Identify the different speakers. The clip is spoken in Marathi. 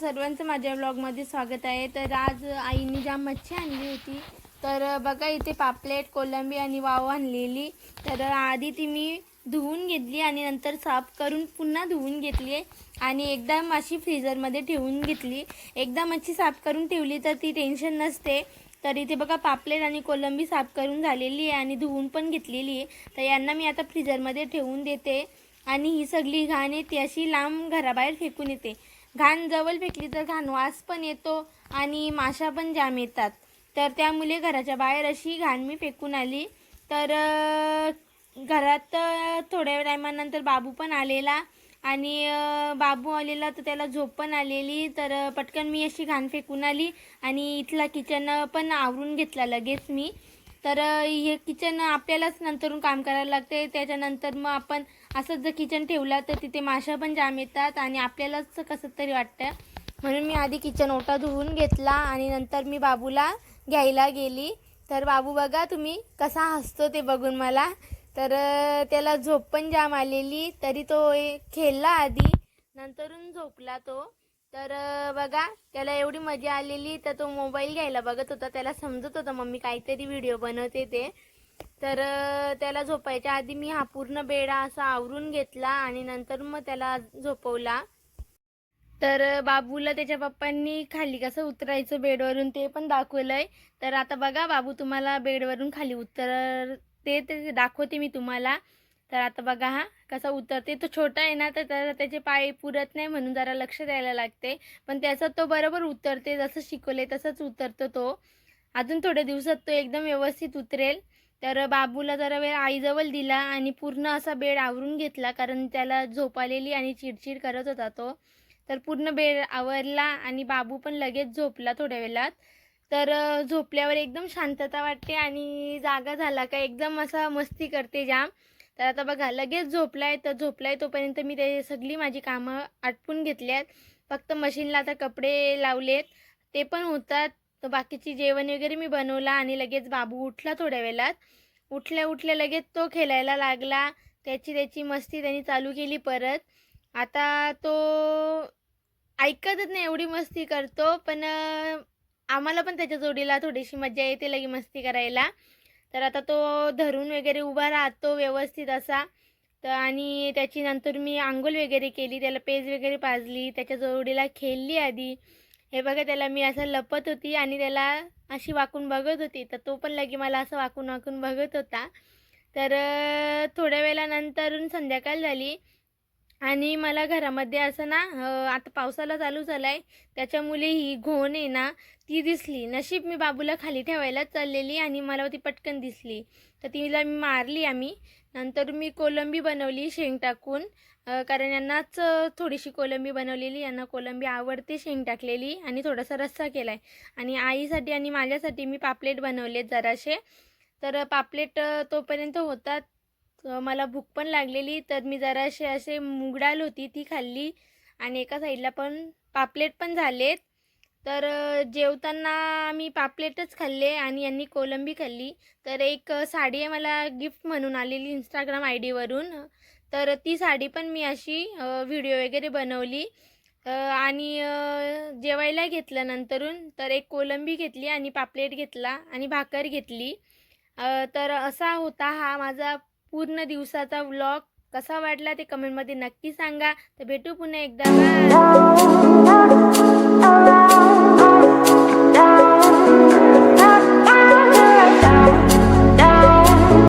Speaker 1: सर्वांचं माझ्या ब्लॉगमध्ये स्वागत आहे. तर आज आईने ज्या मच्छी आणली होती तर बघा इथे पापलेट कोलंबी आणि वाव आणलेली. तर आधी ती मी धुवून घेतली आणि नंतर साफ करून पुन्हा धुवून घेतली आहे. आणि एकदा अशी फ्रीजरमध्ये ठेवून घेतली. एकदा मच्छी साफ करून ठेवली तर ती टेन्शन नसते. तर इथे बघा पापलेट आणि कोलंबी साफ करून झालेली आहे आणि धुवून पण घेतलेली आहे. तर यांना मी आता फ्रीजरमध्ये ठेवून देते. आणि ही सगळी घाण आहे ती अशी लांब घराबाहेर फेकून येते. घाण जवळ फेकली तर घाण वास पण येतो आणि माशा पण जाम येतात. तर त्यामुळे घराच्या बाहेर अशी घाण मी फेकून आली. तर घरात थोड्या टायमानंतर बाबू पण आलेला आणि बाबू आलेला तर त्याला झोप पण आलेली. तर पटकन मी अशी घाण फेकून आली आणि इथला किचन पण आवरून घेतला लगेच मी. तर हे किचन आपल्यालाच नंतरून काम करायला लागते. त्याच्यानंतर मग आपण असंच जर किचन ठेवलं तर तिथे माशा पण जाम येतात आणि आपल्यालाच कसं तरी वाटतं. म्हणून मी आधी किचन ओटा धुवून घेतला आणि नंतर मी बाबूला घ्यायला गेली. तर बाबू बघा तुम्ही कसा हसतो ते बघून मला. तर त्याला झोप पण जाम आलेली. तरी तो खेळला आधी. नंतरून झोपला तो. तर बघा त्याला एवढी मजा आलेली. तर तो मोबाईल घ्यायला बघत होता. त्याला समजत होतं मम्मी काहीतरी व्हिडिओ बनवते ते. तर त्याला झोपायच्या आधी मी हा पूर्ण बेडा असा आवरून घेतला आणि नंतर मग त्याला झोपवला. तर बाबूला त्याच्या पप्पांनी खाली कसं उतरायचं बेडवरून ते पण दाखवलंय. तर आता बघा बाबू तुम्हाला बेडवरून खाली उतर ते ते दाखवते मी तुम्हाला. तर आता बघा हा कसा उतरते. तो छोटा आहे ना तर त्याचे पाय पुरत नाही म्हणून जरा लक्ष द्यायला लागते. पण त्याचा तो बरोबर उतरते जसं शिकवले तसंच उतरतो तो. अजून थोड्या दिवसात तो एकदम व्यवस्थित उतरेल. तर बाबूला जरा वेळ आईजवळ दिला आणि पूर्ण असा बेड आवरून घेतला कारण त्याला झोपालेली आणि चिडचिड करत होता तो. तर पूर्ण बेड आवरला आणि बाबू पण लगेच झोपला थोड्या वेळात. तर झोपल्यावर एकदम शांतता वाटते आणि जागा झाला का एकदम असा मस्ती करते जाम. तर आता बघा लगेच झोपलाय तर झोपलाय तोपर्यंत मी ते सगळी माझी कामं आटपून घेतली आहेत फक्त मशीनला आता कपडे लावलेत. ते पण होतात. तर बाकीची जेवण वगैरे मी बनवला आणि लगेच बाबू उठला थोड्या वेळात. उठल्या उठल्या लगेच तो खेळायला लागला. त्याची त्याची मस्ती त्यांनी चालू केली परत. आता तो ऐकतच नाही एवढी मस्ती करतो पण आम्हाला पण त्याच्या जोडीला थोडीशी मजा येते लगी मस्ती करायला. तर आता तो धरून वगैरे उभा राहतो व्यवस्थित असा. तर आणि त्याची नंतर मी आंघोळ वगैरे केली त्याला पेज वगैरे पाजली त्याच्या जोडीला खेळली आधी. हे बघा त्याला मी असं लपत होती आणि त्याला अशी वाकून बघत होती. तर तो पण लगे मला असं वाकून वाकून बघत होता. तर थोड्या वेळानंतर संध्याकाळ झाली. आणि मला घरामध्ये असं ना आता पावसाला चालू झाला आहे त्याच्यामुळे ही घोण आहे ना ती दिसली. नशीब मी बाबूला खाली ठेवायला चाललेली आणि मला ती पटकन दिसली. तर तिला मी मारली आम्ही. नंतर मी कोलंबी बनवली शेंग टाकून. कारण यांनाच थोडीशी कोलंबी बनवलेली. यांना कोलंबी आवडते शेंग टाकलेली आणि थोडासा रस्सा केला आहे आणि आईसाठी आणि माझ्यासाठी मी पापलेट बनवलेत जराशे. तर पापलेट तोपर्यंत होतात मला भूक पण लागलेली तर मी जराशे असे मुगडाल होती ती खाल्ली. आणि एका साईडला पण पापलेट पण झालेत. तर जेवताना मी पापलेटच खाल्ले आणि यांनी कोलंबी खाल्ली. तर एक साडी आहे मला गिफ्ट म्हणून आलेली इंस्टाग्राम आय डीवरून. तर ती साडी पण मी अशी व्हिडिओ वगैरे बनवली. आणि जेवायला घेतलं नंतरून तर एक कोलंबी घेतली आणि पापलेट घेतला आणि भाकर घेतली. तर असा होता हा माझा पूर्ण दिवसाचा व्लॉग कसा वाटला ते कमेंटमध्ये नक्की सांगा. तर भेटू पुन्हा एकदा. बाय